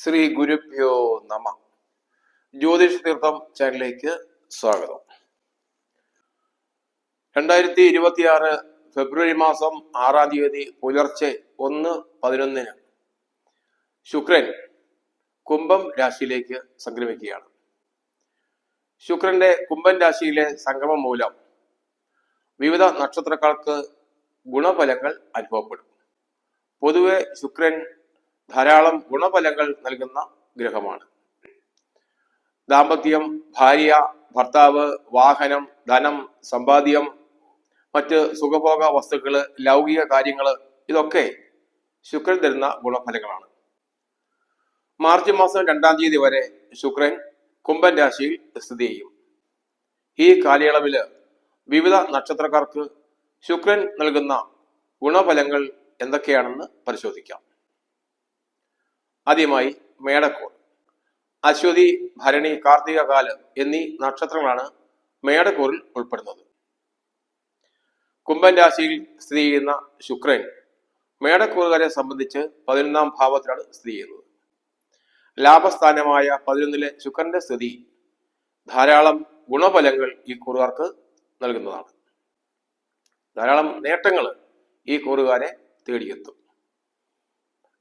ശ്രീ ഗുരുഭ്യോ നമ. ജ്യോതിഷ തീർത്ഥം ചാനലിലേക്ക് സ്വാഗതം. രണ്ടായിരത്തി ഇരുപത്തിയാറ് ഫെബ്രുവരി മാസം ആറാം തീയതി പുലർച്ചെ ഒന്ന് പതിനൊന്നിന് ശുക്രൻ കുംഭം രാശിയിലേക്ക് സംക്രമിക്കുകയാണ്. ശുക്രന്റെ കുംഭൻ രാശിയിലെ സംഗമം മൂലം വിവിധ നക്ഷത്രക്കാർക്ക് ഗുണഫലങ്ങൾ അനുഭവപ്പെടും. പൊതുവെ ശുക്രൻ ധാരാളം ഗുണഫലങ്ങൾ നൽകുന്ന ഗ്രഹമാണ്. ദാമ്പത്യം ഭാര്യ ഭർത്താവ് വാഹനം ധനം സമ്പാദ്യം മറ്റ് സുഖഭോഗ വസ്തുക്കൾ ലൗകിക കാര്യങ്ങൾ ഇതൊക്കെ ശുക്രൻ തരുന്ന ഗുണഫലങ്ങളാണ്. മാർച്ച് മാസം രണ്ടാം തീയതി വരെ ശുക്രൻ കുംഭൻ രാശിയിൽ സ്ഥിതി ചെയ്യും. ഈ കാലയളവിൽ വിവിധ നക്ഷത്രക്കാർക്ക് ശുക്രൻ നൽകുന്ന ഗുണഫലങ്ങൾ എന്തൊക്കെയാണെന്ന് പരിശോധിക്കാം. ആദ്യമായി മേടക്കോൾ അശ്വതി ഭരണി കാർത്തിക കാൽ എന്നീ നക്ഷത്രങ്ങളാണ് മേടക്കൂറിൽ ഉൾപ്പെടുന്നത്. കുംഭൻ രാശിയിൽ സ്ഥിതി ചെയ്യുന്ന ശുക്രൻ മേടക്കൂറുകാരെ സംബന്ധിച്ച് പതിനൊന്നാം ഭാവത്തിലാണ് സ്ഥിതി ചെയ്യുന്നത്. ലാഭസ്ഥാനമായ പതിനൊന്നിലെ ശുക്രന്റെ സ്ഥിതി ധാരാളം ഗുണഫലങ്ങൾ ഈ കൂറുകാർക്ക് നൽകുന്നതാണ്. ധാരാളം നേട്ടങ്ങൾ ഈ കൂറുകാരെ തേടിയെത്തും.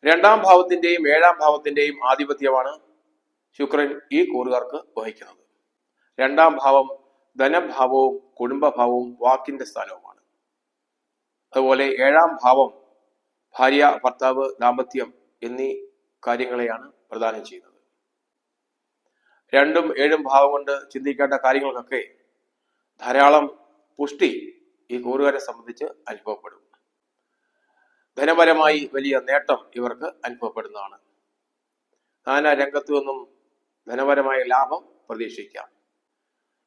രണ്ടാം ഭാവത്തിന്റെയും ഏഴാം ഭാവത്തിന്റെയും ആധിപത്യമാണ് ശുക്രൻ ഈ കൂറുകാർക്ക് വഹിക്കുന്നത്. രണ്ടാം ഭാവം ധനഭാവവും കുടുംബഭാവവും വാക്കിന്റെ സ്ഥാനവുമാണ്. അതുപോലെ ഏഴാം ഭാവം ഭാര്യ ഭർത്താവ് ദാമ്പത്യം എന്നീ കാര്യങ്ങളെയാണ് പ്രദാനം ചെയ്യുന്നത്. രണ്ടും ഏഴും ഭാവം കൊണ്ട് ചിന്തിക്കേണ്ട കാര്യങ്ങൾക്കൊക്കെ ധാരാളം പുഷ്ടി ഈ കൂറുകാരെ സംബന്ധിച്ച് അനുഭവപ്പെടും. ധനപരമായി വലിയ നേട്ടം ഇവർക്ക് അനുഭവപ്പെടുന്നതാണ്. നാനാ രംഗത്തു നിന്നും ധനപരമായ ലാഭം പ്രതീക്ഷിക്കാം.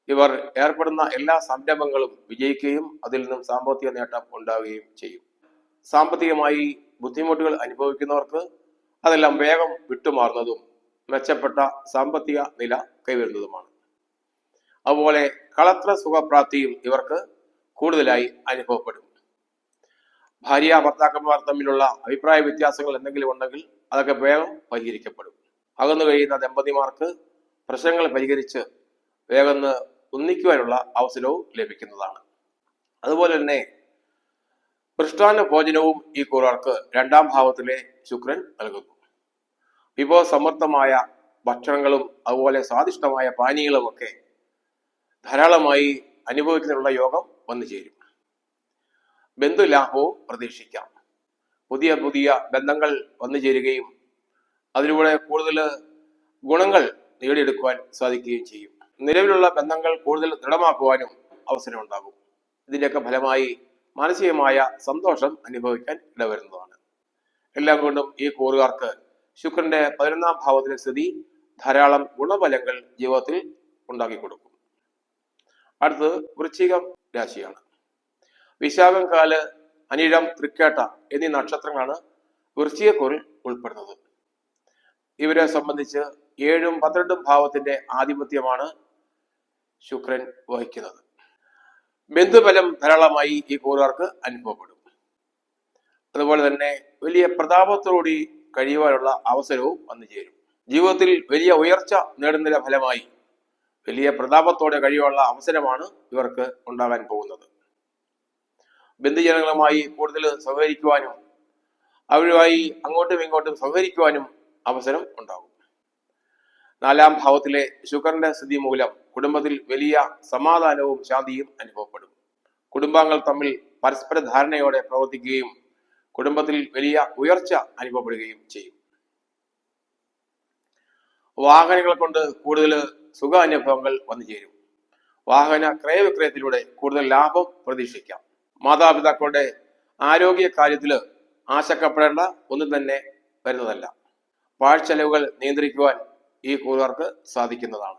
ഇവർ ഏർപ്പെടുന്ന എല്ലാ സംരംഭങ്ങളും വിജയിക്കുകയും അതിൽ നിന്നും സാമ്പത്തിക നേട്ടം ഉണ്ടാവുകയും ചെയ്യും. സാമ്പത്തികമായി ബുദ്ധിമുട്ടുകൾ അനുഭവിക്കുന്നവർക്ക് അതെല്ലാം വേഗം വിട്ടുമാറുന്നതും മെച്ചപ്പെട്ട സാമ്പത്തിക നില കൈവരുന്നതുമാണ്. അതുപോലെ കളത്ര സുഖപ്രാപ്തിയും ഇവർക്ക് കൂടുതലായി അനുഭവപ്പെടും. ഭാര്യ ഭർത്താക്കന്മാർ തമ്മിലുള്ള അഭിപ്രായ വ്യത്യാസങ്ങൾ എന്തെങ്കിലും ഉണ്ടെങ്കിൽ അതൊക്കെ വേഗം പരിഹരിക്കപ്പെടും. അകന്നു കഴിയുന്ന ദമ്പതിമാർക്ക് പ്രശ്നങ്ങൾ പരിഹരിച്ച് വേഗം ഒന്നിക്കുവാനുള്ള അവസരവും ലഭിക്കുന്നതാണ്. അതുപോലെ തന്നെ പൃഷ്ടാന ഭോജനവും ഈ കൂറാർക്ക് രണ്ടാം ഭാവത്തിലെ ശുക്രൻ നൽകുന്നു. വിഭവ സമൃദ്ധമായ ഭക്ഷണങ്ങളും അതുപോലെ സ്വാദിഷ്ടമായ പാനീയങ്ങളും ഒക്കെ ധാരാളമായി അനുഭവിക്കുന്നതിനുള്ള യോഗം വന്നു ചേരും ബന്ധുലാഭവും പ്രതീക്ഷിക്കാം. പുതിയ പുതിയ ബന്ധങ്ങൾ വന്നു ചേരുകയും അതിലൂടെ കൂടുതൽ ഗുണങ്ങൾ നേടിയെടുക്കുവാൻ സാധിക്കുകയും ചെയ്യും. നിലവിലുള്ള ബന്ധങ്ങൾ കൂടുതൽ ദൃഢമാക്കുവാനും അവസരമുണ്ടാകും. ഇതിന്റെയൊക്കെ ഫലമായി മാനസികമായ സന്തോഷം അനുഭവിക്കാൻ ഇടവരുന്നതാണ്. എല്ലാം കൊണ്ടും ഈ കൂറുകാർക്ക് ശുക്രന്റെ പതിനൊന്നാം ഭാവത്തിലെ സ്ഥിതി ധാരാളം ഗുണഫലങ്ങൾ ജീവിതത്തിൽ ഉണ്ടാക്കി കൊടുക്കും അടുത്തത് വൃശ്ചികം രാശിയാണ്. വിശാഖം കാൽ അനിഴം തൃക്കേട്ട എന്നീ നക്ഷത്രങ്ങളാണ് വൃശ്ചികക്കൂറിൽ ഉൾപ്പെടുന്നത്. ഇവരെ സംബന്ധിച്ച് ഏഴും പന്ത്രണ്ടും ഭാവത്തിന്റെ ആധിപത്യമാണ് ശുക്രൻ വഹിക്കുന്നത്. ബന്ധുബലം ധാരാളമായി ഈ കൂറുകാർക്ക് അനുഭവപ്പെടും. അതുപോലെ തന്നെ വലിയ പ്രതാപത്തോടുകൂടി കഴിയുവാനുള്ള അവസരവും വന്നു ചേരും. ജീവിതത്തിൽ വലിയ ഉയർച്ച നേടുന്നതിന്റെ ഫലമായി വലിയ പ്രതാപത്തോടെ കഴിയുവാനുള്ള അവസരമാണ് ഇവർക്ക് ഉണ്ടാകാൻ പോകുന്നത്. ബന്ധുജനങ്ങളുമായി കൂടുതൽ സഹകരിക്കുവാനും അവരുമായി അങ്ങോട്ടും ഇങ്ങോട്ടും സഹകരിക്കുവാനും അവസരം ഉണ്ടാകും. നാലാം ഭാവത്തിലെ ശുക്രന്റെ സ്ഥിതി മൂലം കുടുംബത്തിൽ വലിയ സമാധാനവും ശാന്തിയും അനുഭവപ്പെടും. കുടുംബാംഗങ്ങൾ തമ്മിൽ പരസ്പര ധാരണയോടെ പ്രവർത്തിക്കുകയും കുടുംബത്തിൽ വലിയ ഉയർച്ച അനുഭവപ്പെടുകയും ചെയ്യും. വാഹനങ്ങൾ കൊണ്ട് കൂടുതൽ സുഖാനുഭവങ്ങൾ വന്നു ചേരും വാഹന ക്രയവിക്രയത്തിലൂടെ കൂടുതൽ ലാഭം പ്രതീക്ഷിക്കാം. മാതാപിതാക്കളുടെ ആരോഗ്യ കാര്യത്തിൽ ആശങ്കപ്പെടേണ്ട ഒന്നും തന്നെ വരുന്നതല്ല. പാഴ്ചെലവുകൾ നിയന്ത്രിക്കുവാൻ ഈ കൂറുകാർക്ക് സാധിക്കുന്നതാണ്.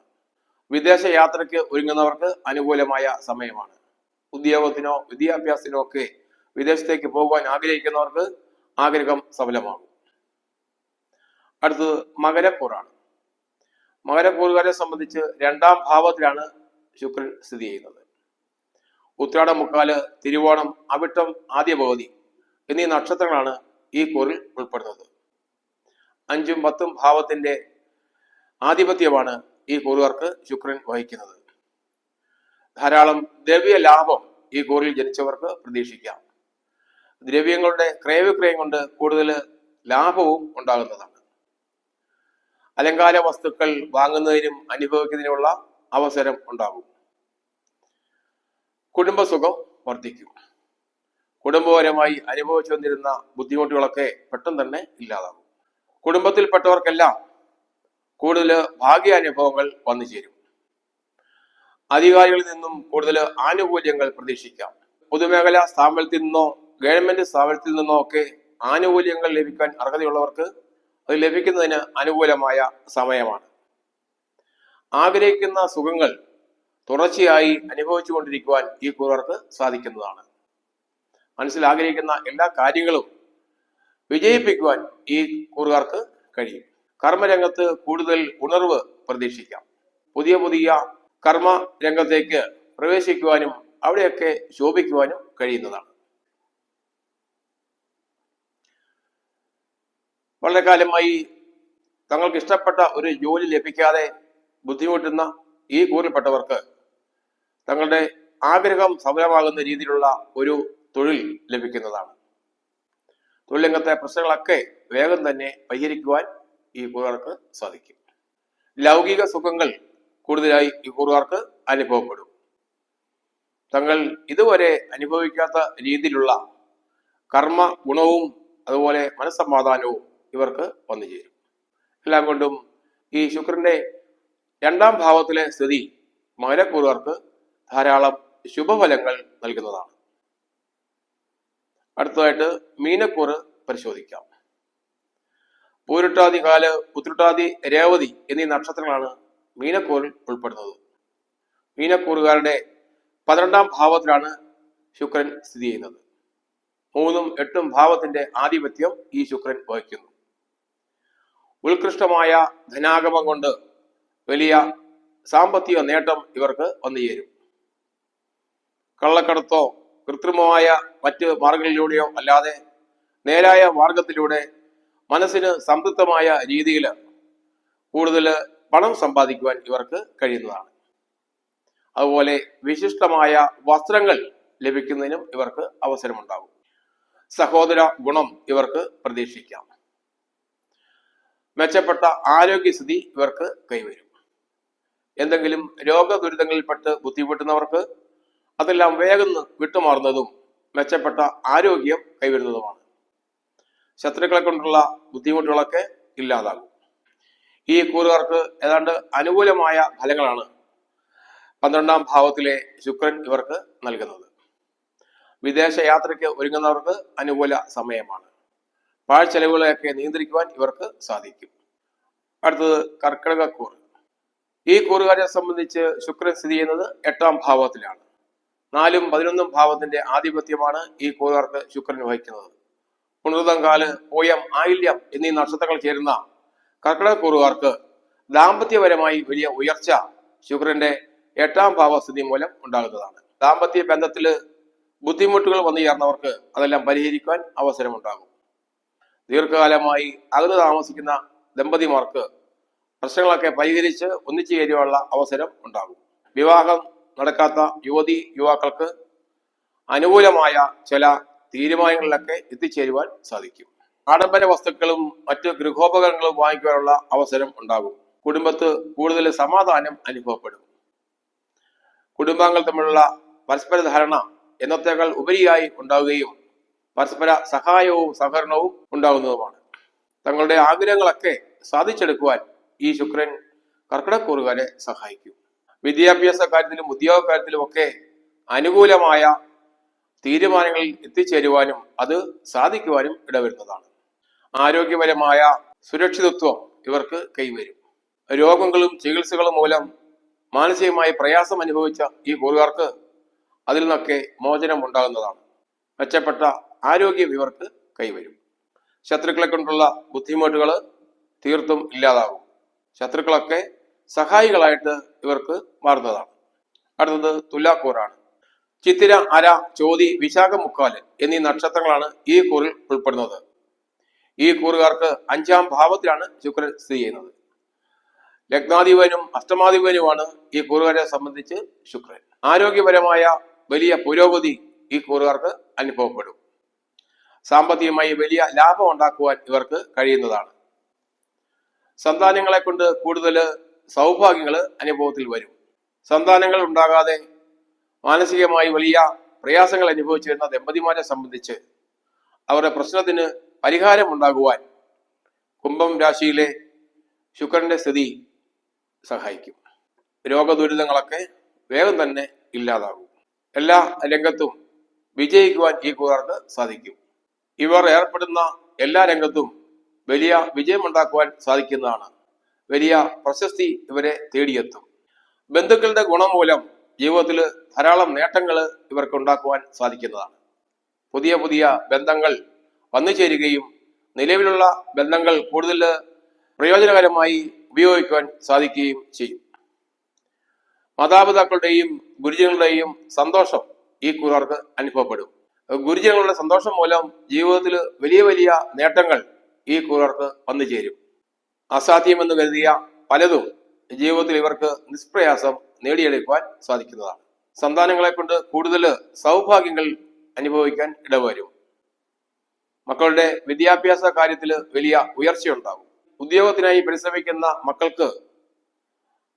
വിദേശ യാത്രയ്ക്ക് ഒരുങ്ങുന്നവർക്ക് അനുകൂലമായ സമയമാണ്. ഉദ്യോഗത്തിനോ വിദ്യാഭ്യാസത്തിനോ ഒക്കെ വിദേശത്തേക്ക് പോകുവാൻ ആഗ്രഹിക്കുന്നവർക്ക് ആഗ്രഹം സഫലമാകും. അടുത്തത് മകരക്കൂറാണ്. മകരക്കൂറുകാരെ സംബന്ധിച്ച് രണ്ടാം ഭാവത്തിലാണ് ശുക്രൻ സ്ഥിതി ചെയ്യുന്നത്. ഉത്രാടം മുക്കാൽ തിരുവോണം അവിട്ടം ആദ്യ ഭഗവതി എന്നീ നക്ഷത്രങ്ങളാണ് ഈ കൂറിൽ ഉൾപ്പെടുന്നത്. അഞ്ചും പത്തും ഭാവത്തിന്റെ ആധിപത്യമാണ് ഈ കൂറുകാർക്ക് ശുക്രൻ വഹിക്കുന്നത്. ധാരാളം ദ്രവ്യ ലാഭം ഈ കൂറിൽ ജനിച്ചവർക്ക് പ്രതീക്ഷിക്കാം. ദ്രവ്യങ്ങളുടെ ക്രയവിക്രയം കൊണ്ട് കൂടുതൽ ലാഭവും ഉണ്ടാകുന്നതാണ്. അലങ്കാര വസ്തുക്കൾ വാങ്ങുന്നതിനും അനുഭവിക്കുന്നതിനുമുള്ള അവസരം ഉണ്ടാകും. കുടുംബസുഖം വർദ്ധിക്കും. കുടുംബപരമായി അനുഭവിച്ചു വന്നിരുന്ന ബുദ്ധിമുട്ടുകളൊക്കെ പെട്ടെന്ന് തന്നെ ഇല്ലാതാകും. കുടുംബത്തിൽപ്പെട്ടവർക്കെല്ലാം കൂടുതൽ ഭാഗ്യാനുഭവങ്ങൾ വന്നു ചേരും. അധികാരികളിൽ നിന്നും കൂടുതൽ ആനുകൂല്യങ്ങൾ പ്രതീക്ഷിക്കാം. പൊതുമേഖലാ സ്ഥാപനത്തിൽ നിന്നോ ഗവൺമെന്റ് സ്ഥാപനത്തിൽ നിന്നോ ഒക്കെ ആനുകൂല്യങ്ങൾ ലഭിക്കാൻ അർഹതയുള്ളവർക്ക് അത് ലഭിക്കുന്നതിന് അനുകൂലമായ സമയമാണ്. ആഗ്രഹിക്കുന്ന സുഖങ്ങൾ തുടർച്ചയായി അനുഭവിച്ചുകൊണ്ടിരിക്കുവാൻ ഈ കൂറുകാർക്ക് സാധിക്കുന്നതാണ്. മനസ്സിൽ ആഗ്രഹിക്കുന്ന എല്ലാ കാര്യങ്ങളും വിജയിപ്പിക്കുവാൻ ഈ കൂറുകാർക്ക് കഴിയും. കർമ്മരംഗത്ത് കൂടുതൽ ഉണർവ് പ്രതീക്ഷിക്കാം. പുതിയ പുതിയ കർമ്മ രംഗത്തേക്ക് പ്രവേശിക്കുവാനും അവിടെയൊക്കെ ശോഭിക്കുവാനും കഴിയുന്നതാണ്. വളരെ കാലമായി തങ്ങൾക്ക് ഇഷ്ടപ്പെട്ട ഒരു ജോലി ലഭിക്കാതെ ബുദ്ധിമുട്ടുന്ന ഈ കൂറിൽപ്പെട്ടവർക്ക് തങ്ങളുടെ ആഗ്രഹം സഫലമാകുന്ന രീതിയിലുള്ള ഒരു തൊഴിൽ ലഭിക്കുന്നതാണ്. തൊഴിൽ രംഗത്തെ പ്രശ്നങ്ങളൊക്കെ വേഗം തന്നെ പരിഹരിക്കുവാൻ ഈ കൂറുകാർക്ക് സാധിക്കും. ലൗകിക സുഖങ്ങൾ കൂടുതലായി ഈ കൂറുകാർക്ക് അനുഭവപ്പെടും. തങ്ങൾ ഇതുവരെ അനുഭവിക്കാത്ത രീതിയിലുള്ള കർമ്മ ഗുണവും അതുപോലെ മനസ്സമാധാനവും ഇവർക്ക് വന്നു ചേരും. എല്ലാം കൊണ്ടും ഈ ശുക്രന്റെ രണ്ടാം ഭാവത്തിലെ സ്ഥിതി മകരക്കൂറുകാർക്ക് ധാരാളം ശുഭഫലങ്ങൾ നൽകുന്നതാണ്. അടുത്തതായിട്ട് മീനക്കൂറ് പരിശോധിക്കാം. പൂരുട്ടാതി കാൽ ഉത്രട്ടാതി രേവതി എന്നീ നക്ഷത്രങ്ങളാണ് മീനക്കൂറിൽ ഉൾപ്പെടുന്നത്. മീനക്കൂറുകാരുടെ പന്ത്രണ്ടാം ഭാവത്തിലാണ് ശുക്രൻ സ്ഥിതി ചെയ്യുന്നത്. മൂന്നും എട്ടും ഭാവത്തിന്റെ ആധിപത്യം ഈ ശുക്രൻ വഹിക്കുന്നു. ഉത്കൃഷ്ടമായ ധനാഗമം കൊണ്ട് വലിയ സാമ്പത്തിക നേട്ടം ഇവർക്ക് വന്നു ചേരും കള്ളക്കടത്തോ കൃത്രിമമായ മറ്റ് മാർഗങ്ങളിലൂടെയോ അല്ലാതെ നേരായ മാർഗത്തിലൂടെ മനസ്സിന് സംതൃപ്തമായ രീതിയിൽ കൂടുതൽ പണം സമ്പാദിക്കുവാൻ ഇവർക്ക് കഴിയുന്നതാണ്. അതുപോലെ വിശിഷ്ടമായ വസ്ത്രങ്ങൾ ലഭിക്കുന്നതിനും ഇവർക്ക് അവസരമുണ്ടാകും. സഹോദര ഗുണം ഇവർക്ക് പ്രതീക്ഷിക്കാം. മെച്ചപ്പെട്ട ആരോഗ്യസ്ഥിതി ഇവർക്ക് കൈവരും. എന്തെങ്കിലും രോഗദുരിതങ്ങളിൽപ്പെട്ട് ബുദ്ധിമുട്ടുന്നവർക്ക് അതെല്ലാം വേഗം വിട്ടുമാറുന്നതും മെച്ചപ്പെട്ട ആരോഗ്യം കൈവരുന്നതുമാണ്. ശത്രുക്കളെ കൊണ്ടുള്ള ബുദ്ധിമുട്ടുകളൊക്കെ ഇല്ലാതാകും. ഈ കൂറുകാർക്ക് ഏതാണ്ട് അനുകൂലമായ ഫലങ്ങളാണ് പന്ത്രണ്ടാം ഭാവത്തിലെ ശുക്രൻ ഇവർക്ക് നൽകുന്നത്. വിദേശ യാത്രയ്ക്ക് ഒരുങ്ങുന്നവർക്ക് അനുകൂല സമയമാണ്. പാഴ്ചെലവുകളെയൊക്കെ നിയന്ത്രിക്കുവാൻ ഇവർക്ക് സാധിക്കും. അടുത്തത് കർക്കിടക കൂറ്. ഈ കൂറുകാരെ സംബന്ധിച്ച് ശുക്രൻ സ്ഥിതി ചെയ്യുന്നത് എട്ടാം ഭാവത്തിലാണ്. നാലും പതിനൊന്നും ഭാവത്തിന്റെ ആധിപത്യമാണ് ഈ കൂറുകാർക്ക് ശുക്രൻ വഹിക്കുന്നത്. പുണർതങ്കാൽ പോയം ആയില്യം എന്നീ നക്ഷത്രങ്ങൾ ചേരുന്ന കർക്കിടക കൂറുകാർക്ക് ദാമ്പത്യപരമായി വലിയ ഉയർച്ച ശുക്രന്റെ എട്ടാം ഭാവസ്ഥിതി മൂലം ഉണ്ടാകുന്നതാണ്. ദാമ്പത്യ ബന്ധത്തിൽ ബുദ്ധിമുട്ടുകൾ വന്നു ചേർന്നവർക്ക് അതെല്ലാം പരിഹരിക്കാൻ അവസരമുണ്ടാകും. ദീർഘകാലമായി അകന്നു താമസിക്കുന്ന ദമ്പതിമാർക്ക് പ്രശ്നങ്ങളൊക്കെ പരിഹരിച്ച് ഒന്നിച്ചു ചേരുവാനുള്ള അവസരം ഉണ്ടാകും. വിവാഹം നടക്കാത്ത യുവതി യുവാക്കൾക്ക് അനുകൂലമായ ചില തീരുമാനങ്ങളിലൊക്കെ എത്തിച്ചേരുവാൻ സാധിക്കും. ആഡംബര വസ്തുക്കളും മറ്റ് ഗൃഹോപകരണങ്ങളും വാങ്ങിക്കുവാനുള്ള അവസരം ഉണ്ടാകും. കുടുംബത്ത് കൂടുതൽ സമാധാനം അനുഭവപ്പെടും. കുടുംബാംഗങ്ങൾ തമ്മിലുള്ള പരസ്പര ധാരണ എന്നത്തേക്കാൾ ഉപരിയായി ഉണ്ടാവുകയും പരസ്പര സഹായവും സഹകരണവും ഉണ്ടാകുന്നതുമാണ്. തങ്ങളുടെ ആഗ്രഹങ്ങളൊക്കെ സാധിച്ചെടുക്കുവാൻ ഈ ശുക്രൻ കർക്കിടക്കൂറുകാരെ സഹായിക്കും. വിദ്യാഭ്യാസ കാര്യത്തിലും ഉദ്യോഗ കാര്യത്തിലും ഒക്കെ അനുകൂലമായ തീരുമാനങ്ങളിൽ എത്തിച്ചേരുവാനും അത് സാധിക്കുവാനും ഇടവരുന്നതാണ്. ആരോഗ്യപരമായ സുരക്ഷിതത്വം ഇവർക്ക് കൈവരും. രോഗങ്ങളും ചികിത്സകളും മൂലം മാനസികമായി പ്രയാസം അനുഭവിച്ച ഈ കൂറുകാർക്ക് അതിൽ നിന്നൊക്കെ മോചനം ഉണ്ടാകുന്നതാണ്. മെച്ചപ്പെട്ട ആരോഗ്യം ഇവർക്ക് കൈവരും. ശത്രുക്കളെ കൊണ്ടുള്ള ബുദ്ധിമുട്ടുകൾ തീർത്തും ഇല്ലാതാകും. ശത്രുക്കളൊക്കെ സഹായികളായിട്ട് ഇവർക്ക് മാറുന്നതാണ്. അടുത്തത് തുലാക്കൂറാണ്. ചിത്തിര അര ചോതി വിശാഖ മുക്കാൽ എന്നീ നക്ഷത്രങ്ങളാണ് ഈ കൂറിൽ ഉൾപ്പെടുന്നത്. ഈ കൂറുകാർക്ക് അഞ്ചാം ഭാവത്തിലാണ് ശുക്രൻ സ്ഥിതി ചെയ്യുന്നത്. ലഗ്നാധിപനും അഷ്ടമാധിപനുമാണ് ഈ കൂറുകാരെ സംബന്ധിച്ച് ശുക്രൻ. ആരോഗ്യപരമായ വലിയ പുരോഗതി ഈ കൂറുകാർക്ക് അനുഭവപ്പെടും. സാമ്പത്തികമായി വലിയ ലാഭം ഉണ്ടാക്കുവാൻ ഇവർക്ക് കഴിയുന്നതാണ്. സന്താനങ്ങളെ കൊണ്ട് കൂടുതൽ സൗഭാഗ്യങ്ങൾ അനുഭവത്തിൽ വരും. സന്താനങ്ങൾ ഉണ്ടാകാതെ മാനസികമായി വലിയ പ്രയാസങ്ങൾ അനുഭവിച്ചിരുന്ന ദമ്പതിമാരെ സംബന്ധിച്ച് അവരുടെ പ്രശ്നത്തിന് പരിഹാരം ഉണ്ടാകുവാൻ കുംഭം രാശിയിലെ ശുക്രന്റെ സ്ഥിതി സഹായിക്കും. രോഗദുരിതങ്ങളൊക്കെ വേഗം തന്നെ ഇല്ലാതാകും. എല്ലാ രംഗത്തും വിജയിക്കുവാൻ ഈ കൂറാർക്ക് സാധിക്കും. ഇവർ ഏർപ്പെടുന്ന എല്ലാ രംഗത്തും വലിയ വിജയമുണ്ടാക്കുവാൻ സാധിക്കുന്നതാണ് വലിയ പ്രശസ്തി ഇവരെ തേടിയെത്തും. ബന്ധുക്കളുടെ ഗുണം മൂലം ജീവിതത്തിൽ ധാരാളം നേട്ടങ്ങൾ ഇവർക്ക് ഉണ്ടാക്കുവാൻ സാധിക്കുന്നതാണ്. പുതിയ പുതിയ ബന്ധങ്ങൾ വന്നു ചേരുകയും നിലവിലുള്ള ബന്ധങ്ങൾ കൂടുതൽ പ്രയോജനകരമായി ഉപയോഗിക്കുവാൻ സാധിക്കുകയും ചെയ്യും. മാതാപിതാക്കളുടെയും ഗുരുജനങ്ങളുടെയും സന്തോഷം ഈ കൂറർക്ക് അനുഭവപ്പെടും. ഗുരുജനങ്ങളുടെ സന്തോഷം മൂലം ജീവിതത്തിൽ വലിയ വലിയ നേട്ടങ്ങൾ ഈ കൂറർക്ക് വന്നു ചേരും. അസാധ്യമെന്ന് കരുതിയ പലതും ജീവിതത്തിൽ ഇവർക്ക് നിഷ്പ്രയാസം നേടിയെടുക്കുവാൻ സാധിക്കുന്നതാണ്. സന്താനങ്ങളെ കൊണ്ട് കൂടുതൽ സൗഭാഗ്യങ്ങൾ അനുഭവിക്കാൻ ഇടവരും. മക്കളുടെ വിദ്യാഭ്യാസ കാര്യത്തിൽ വലിയ ഉയർച്ചയുണ്ടാകും. ഉദ്യോഗത്തിനായി പരിശ്രമിക്കുന്ന മക്കൾക്ക്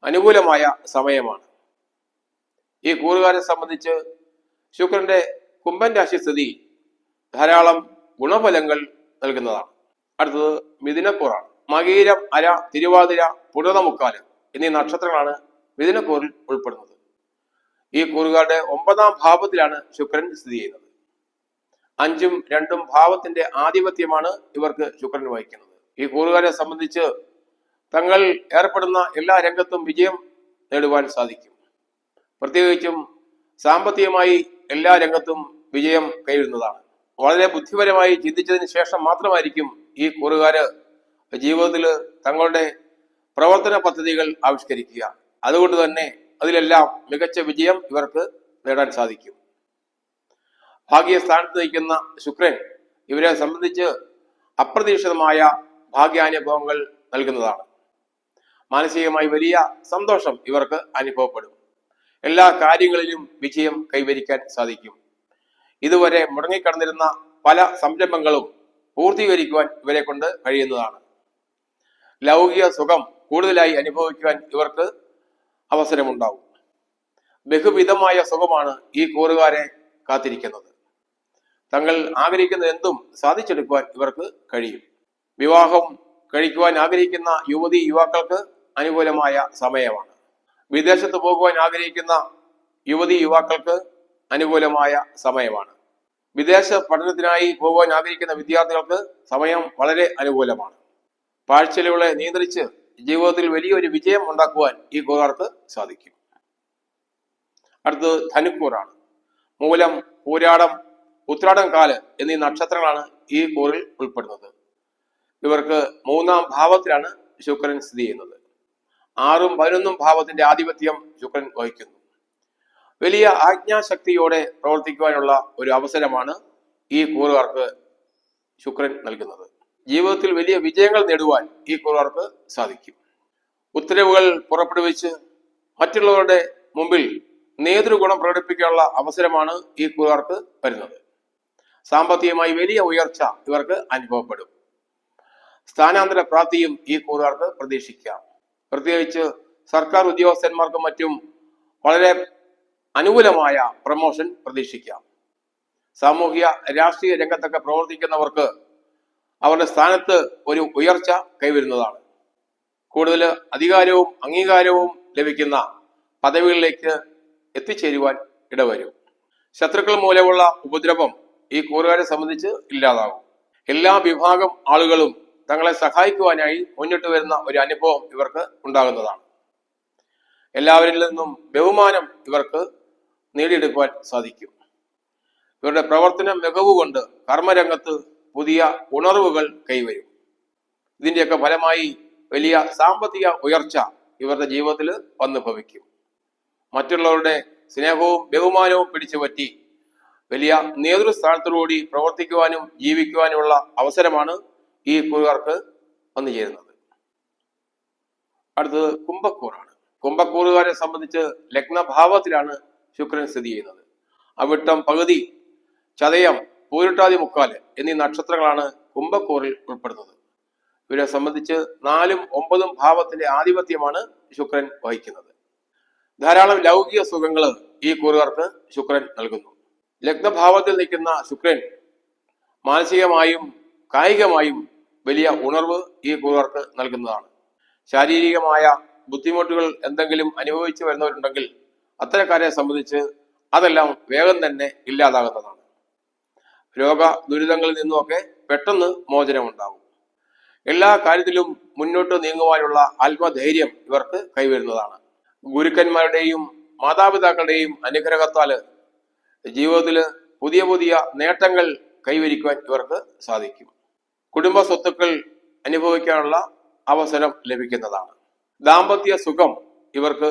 അനുകൂലമായ സമയമാണ്. ഈ കൂറുകാരെ സംബന്ധിച്ച് ശുക്രന്റെ കുംഭൻ രാശി സ്ഥിതി ധാരാളം ഗുണഫലങ്ങൾ നൽകുന്നതാണ്. അടുത്തത് മിഥുനക്കൂറാണ്. മകീരം അര തിരുവാതിര പുനതമുക്കാൽ എന്നീ നക്ഷത്രങ്ങളാണ് മിഥുനക്കൂറിൽ ഉൾപ്പെടുന്നത്. ഈ കൂറുകാരുടെ ഒമ്പതാം ഭാവത്തിലാണ് ശുക്രൻ സ്ഥിതി ചെയ്യുന്നത്. അഞ്ചും രണ്ടും ഭാവത്തിന്റെ ആധിപത്യമാണ് ഇവർക്ക് ശുക്രൻ വഹിക്കുന്നത്. ഈ കൂറുകാരെ സംബന്ധിച്ച് തങ്ങൾ ഏർപ്പെടുന്ന എല്ലാ രംഗത്തും വിജയം നേടുവാൻ സാധിക്കും. പ്രത്യേകിച്ചും സാമ്പത്തികമായി എല്ലാ രംഗത്തും വിജയം കൈവരുന്നതാണ്. വളരെ ബുദ്ധിപരമായി ചിന്തിച്ചതിന് ശേഷം മാത്രമായിരിക്കും ഈ കൂറുകാര് ജീവിതത്തിൽ തങ്ങളുടെ പ്രവർത്തന പദ്ധതികൾ ആവിഷ്കരിക്കുക. അതുകൊണ്ട് തന്നെ അതിലെല്ലാം മികച്ച വിജയം ഇവർക്ക് നേടാൻ സാധിക്കും. ഭാഗ്യസ്ഥാനത്ത് നയിക്കുന്ന ശുക്രൻ ഇവരെ സംബന്ധിച്ച് അപ്രതീക്ഷിതമായ ഭാഗ്യാനുഭവങ്ങൾ നൽകുന്നതാണ്. മാനസികമായി വലിയ സന്തോഷം ഇവർക്ക് അനുഭവപ്പെടും. എല്ലാ കാര്യങ്ങളിലും വിജയം കൈവരിക്കാൻ സാധിക്കും. ഇതുവരെ മുടങ്ങിക്കിടന്നിരുന്ന പല സംരംഭങ്ങളും പൂർത്തീകരിക്കുവാൻ ഇവരെ കൊണ്ട് കഴിയുന്നതാണ്. ലൗകിക സുഖം കൂടുതലായി അനുഭവിക്കുവാൻ ഇവർക്ക് അവസരമുണ്ടാവും. ബഹുവിധമായ സുഖമാണ് ഈ കൂറുകാരെ കാത്തിരിക്കുന്നത്. തങ്ങൾ ആഗ്രഹിക്കുന്ന എന്തും സാധിച്ചെടുക്കുവാൻ ഇവർക്ക് കഴിയും. വിവാഹം കഴിക്കുവാൻ ആഗ്രഹിക്കുന്ന യുവതി യുവാക്കൾക്ക് അനുകൂലമായ സമയമാണ്. വിദേശത്ത് പോകുവാൻ ആഗ്രഹിക്കുന്ന യുവതി യുവാക്കൾക്ക് അനുകൂലമായ സമയമാണ്. വിദേശ പഠനത്തിനായി പോകുവാൻ ആഗ്രഹിക്കുന്ന വിദ്യാർത്ഥികൾക്ക് സമയം വളരെ അനുകൂലമാണ്. പാഴ്ചലുകളെ നിയന്ത്രിച്ച് ജീവിതത്തിൽ വലിയൊരു വിജയം ഉണ്ടാക്കുവാൻ ഈ കൂറുകാർക്ക് സാധിക്കും. അടുത്തത് ധനുക്കൂറാണ്. മൂലം പൂരാടം ഉത്രാടം കാൽ എന്നീ നക്ഷത്രങ്ങളാണ് ഈ കൂറിൽ ഉൾപ്പെടുന്നത്. ഇവർക്ക് മൂന്നാം ഭാവത്തിലാണ് ശുക്രൻ സ്ഥിതി ചെയ്യുന്നത്. ആറും പതിനൊന്നും ഭാവത്തിന്റെ ആധിപത്യം ശുക്രൻ വഹിക്കുന്നു. വലിയ ആജ്ഞാശക്തിയോടെ പ്രവർത്തിക്കുവാനുള്ള ഒരു അവസരമാണ് ഈ കൂറുകാർക്ക് ശുക്രൻ നൽകുന്നത്. ജീവിതത്തിൽ വലിയ വിജയങ്ങൾ നേടുവാൻ ഈ കുറവർക്ക് സാധിക്കും. ഉത്തരവുകൾ പുറപ്പെടുവിച്ച് മറ്റുള്ളവരുടെ മുമ്പിൽ നേതൃഗുണം പ്രകടിപ്പിക്കാനുള്ള അവസരമാണ് ഈ കുറവർക്ക് വരുന്നത്. സാമ്പത്തികമായി വലിയ ഉയർച്ച ഇവർക്ക് അനുഭവപ്പെടും. സ്ഥാനാന്തര പ്രാപ്തിയും ഈ കൂറുകാർക്ക് പ്രതീക്ഷിക്കാം. പ്രത്യേകിച്ച് സർക്കാർ ഉദ്യോഗസ്ഥന്മാർക്കും മറ്റും വളരെ അനുകൂലമായ പ്രമോഷൻ പ്രതീക്ഷിക്കാം. സാമൂഹിക രാഷ്ട്രീയ രംഗത്തൊക്കെ പ്രവർത്തിക്കുന്നവർക്ക് അവരുടെ സ്ഥാനത്ത് ഒരു ഉയർച്ച കൈവരുന്നതാണ്. കൂടുതൽ അധികാരവും അംഗീകാരവും ലഭിക്കുന്ന പദവികളിലേക്ക് എത്തിച്ചേരുവാൻ ഇടവരും. ശത്രുക്കൾ മൂലമുള്ള ഉപദ്രവം ഈ കൂറുകാരെ സംബന്ധിച്ച് ഇല്ലാതാകും. എല്ലാ വിഭാഗം ആളുകളും തങ്ങളെ സഹായിക്കുവാനായി മുന്നിട്ട് വരുന്ന ഒരു അനുഭവം ഇവർക്ക് ഉണ്ടാകുന്നതാണ്. എല്ലാവരിൽ നിന്നും ബഹുമാനം ഇവർക്ക് നേടിയെടുക്കുവാൻ സാധിക്കും. ഇവരുടെ പ്രവർത്തന മികവുകൊണ്ട് കർമ്മരംഗത്ത് പുതിയ ഉണർവുകൾ കൈവരും. ഇതിന്റെയൊക്കെ ഫലമായി വലിയ സാമ്പത്തിക ഉയർച്ച ഇവരുടെ ജീവിതത്തിൽ വന്നു ഭവിക്കും. മറ്റുള്ളവരുടെ സ്നേഹവും ബഹുമാനവും പിടിച്ചു പറ്റി വലിയ നേതൃസ്ഥാനത്തോടുകൂടി പ്രവർത്തിക്കുവാനും ജീവിക്കുവാനുമുള്ള അവസരമാണ് ഈ കൂറുകാർക്ക് വന്നു ചേരുന്നത്. അടുത്തത് കുംഭക്കൂറാണ്. കുംഭക്കൂറുകാരെ സംബന്ധിച്ച് ലഗ്നഭാവത്തിലാണ് ശുക്രൻ സ്ഥിതി ചെയ്യുന്നത്. അവിട്ടം പകുതി ചതയം പൂരിട്ടാതി മുക്കാൽ എന്നീ നക്ഷത്രങ്ങളാണ് കുംഭക്കൂറിൽ ഉൾപ്പെടുന്നത്. ഇവരെ സംബന്ധിച്ച് നാലും ഒമ്പതും ഭാവത്തിന്റെ ആധിപത്യമാണ് ശുക്രൻ വഹിക്കുന്നത്. ധാരാളം ലൗകിക സുഖങ്ങൾ ഈ കൂറുകാർക്ക് ശുക്രൻ നൽകുന്നു. ലഗ്നഭാവത്തിൽ നിൽക്കുന്ന ശുക്രൻ മാനസികമായും കായികമായും വലിയ ഉണർവ് ഈ കൂറുകാർക്ക് നൽകുന്നതാണ്. ശാരീരികമായ ബുദ്ധിമുട്ടുകൾ എന്തെങ്കിലും അനുഭവിച്ചു വരുന്നവരുണ്ടെങ്കിൽ അത്തരക്കാരെ സംബന്ധിച്ച് അതെല്ലാം വേഗം തന്നെ ഇല്ലാതാകുന്നതാണ്. രോഗ ദുരിതങ്ങളിൽ നിന്നുമൊക്കെ പെട്ടെന്ന് മോചനമുണ്ടാകും എല്ലാ കാര്യത്തിലും മുന്നോട്ട് നീങ്ങുവാനുള്ള ആത്മധൈര്യം ഇവർക്ക് കൈവരുന്നതാണ്. ഗുരുക്കന്മാരുടെയും മാതാപിതാക്കളുടെയും അനുഗ്രഹത്താൽ ജീവിതത്തിൽ പുതിയ പുതിയ നേട്ടങ്ങൾ കൈവരിക്കുവാൻ ഇവർക്ക് സാധിക്കും. കുടുംബ സ്വത്തുക്കൾ അനുഭവിക്കാനുള്ള അവസരം ലഭിക്കുന്നതാണ്. ദാമ്പത്യ സുഖം ഇവർക്ക്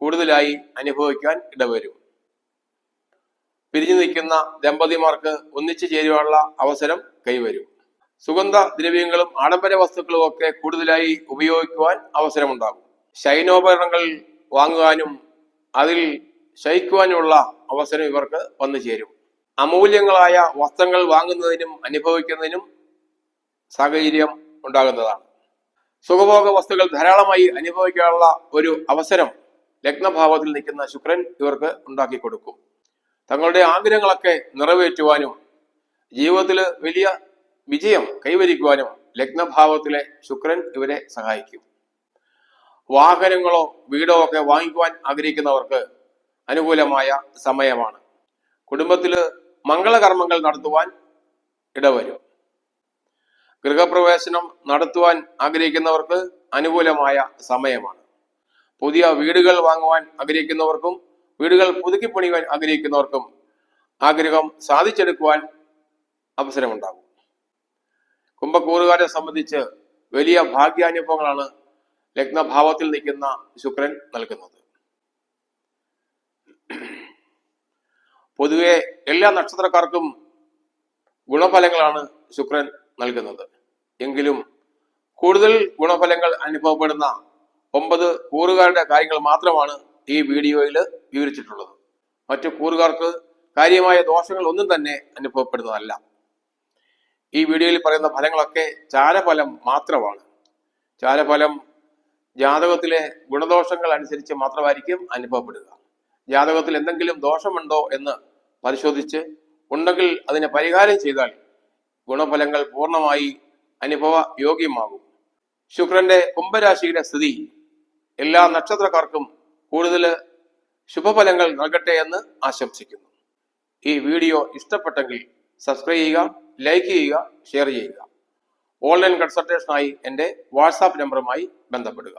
കൂടുതലായി അനുഭവിക്കാൻ ഇടവരും. പിരിഞ്ഞു നിൽക്കുന്ന ദമ്പതിമാർക്ക് ഒന്നിച്ചു ചേരുവാനുള്ള അവസരം കൈവരും. സുഗന്ധ ദ്രവ്യങ്ങളും ആഡംബര വസ്തുക്കളും ഒക്കെ കൂടുതലായി ഉപയോഗിക്കുവാൻ അവസരമുണ്ടാകും. ശൈനോപകരണങ്ങൾ വാങ്ങുവാനും അതിൽ ശയിക്കുവാനുമുള്ള അവസരം ഇവർക്ക് വന്നു ചേരും. അമൂല്യങ്ങളായ വസ്ത്രങ്ങൾ വാങ്ങുന്നതിനും അനുഭവിക്കുന്നതിനും സാഹചര്യം ഉണ്ടാകുന്നതാണ്. സുഖഭോഗ വസ്തുക്കൾ ധാരാളമായി അനുഭവിക്കാനുള്ള ഒരു അവസരം ലഗ്നഭാവത്തിൽ നിൽക്കുന്ന ശുക്രൻ ഇവർക്ക് ഉണ്ടാക്കി കൊടുക്കും തങ്ങളുടെ ആഗ്രഹങ്ങളൊക്കെ നിറവേറ്റുവാനും ജീവിതത്തിൽ വലിയ വിജയം കൈവരിക്കുവാനും ലഗ്നഭാവത്തിലെ ശുക്രൻ ഇവരെ സഹായിക്കും. വാഹനങ്ങളോ വീടോ ഒക്കെ വാങ്ങിക്കുവാൻ ആഗ്രഹിക്കുന്നവർക്ക് അനുകൂലമായ സമയമാണ്. കുടുംബത്തിൽ മംഗളകർമ്മങ്ങൾ നടത്തുവാൻ ഇടവരും. ഗൃഹപ്രവേശനം നടത്തുവാൻ ആഗ്രഹിക്കുന്നവർക്ക് അനുകൂലമായ സമയമാണ്. പുതിയ വീടുകൾ വാങ്ങുവാൻ ആഗ്രഹിക്കുന്നവർക്കും വീടുകൾ പുതുക്കി പണിയുവാൻ ആഗ്രഹിക്കുന്നവർക്കും ആഗ്രഹം സാധിച്ചെടുക്കുവാൻ അവസരമുണ്ടാകും. കുംഭക്കൂറുകാരെ സംബന്ധിച്ച് വലിയ ഭാഗ്യാനുഭവങ്ങളാണ് ലഗ്നഭാവത്തിൽ നിൽക്കുന്ന ശുക്രൻ നൽകുന്നത്. പൊതുവെ എല്ലാ നക്ഷത്രക്കാർക്കും ഗുണഫലങ്ങളാണ് ശുക്രൻ നൽകുന്നത്. എങ്കിലും കൂടുതൽ ഗുണഫലങ്ങൾ അനുഭവപ്പെടുന്ന ഒമ്പത് കൂറുകാരുടെ കാര്യങ്ങൾ മാത്രമാണ് ഈ വീഡിയോയിൽ വിവരിച്ചിട്ടുള്ളത്. മറ്റു കൂറുകാർക്ക് കാര്യമായ ദോഷങ്ങൾ ഒന്നും തന്നെ അനുഭവപ്പെടുന്നതല്ല. ഈ വീഡിയോയിൽ പറയുന്ന ഫലങ്ങളൊക്കെ ചാരഫലം മാത്രമാണ്. ചാരഫലം ജാതകത്തിലെ ഗുണദോഷങ്ങൾ അനുസരിച്ച് മാത്രമായിരിക്കും അനുഭവപ്പെടുക. ജാതകത്തിൽ എന്തെങ്കിലും ദോഷമുണ്ടോ എന്ന് പരിശോധിച്ച് ഉണ്ടെങ്കിൽ അതിനെ പരിഹാരം ചെയ്താൽ ഗുണഫലങ്ങൾ പൂർണമായി അനുഭവ യോഗ്യമാകും ശുക്രന്റെ കുംഭരാശിയുടെ സ്ഥിതി എല്ലാ നക്ഷത്രക്കാർക്കും കൂടുതൽ ശുഭഫലങ്ങൾ നൽകട്ടെ എന്ന് ആശംസിക്കുന്നു. ഈ വീഡിയോ ഇഷ്ടപ്പെട്ടെങ്കിൽ സബ്സ്ക്രൈബ് ചെയ്യുക ലൈക്ക് ചെയ്യുക ഷെയർ ചെയ്യുക. ഓൺലൈൻ കൺസൾട്ടേഷനായി എന്റെ വാട്സാപ്പ് നമ്പറുമായി ബന്ധപ്പെടുക.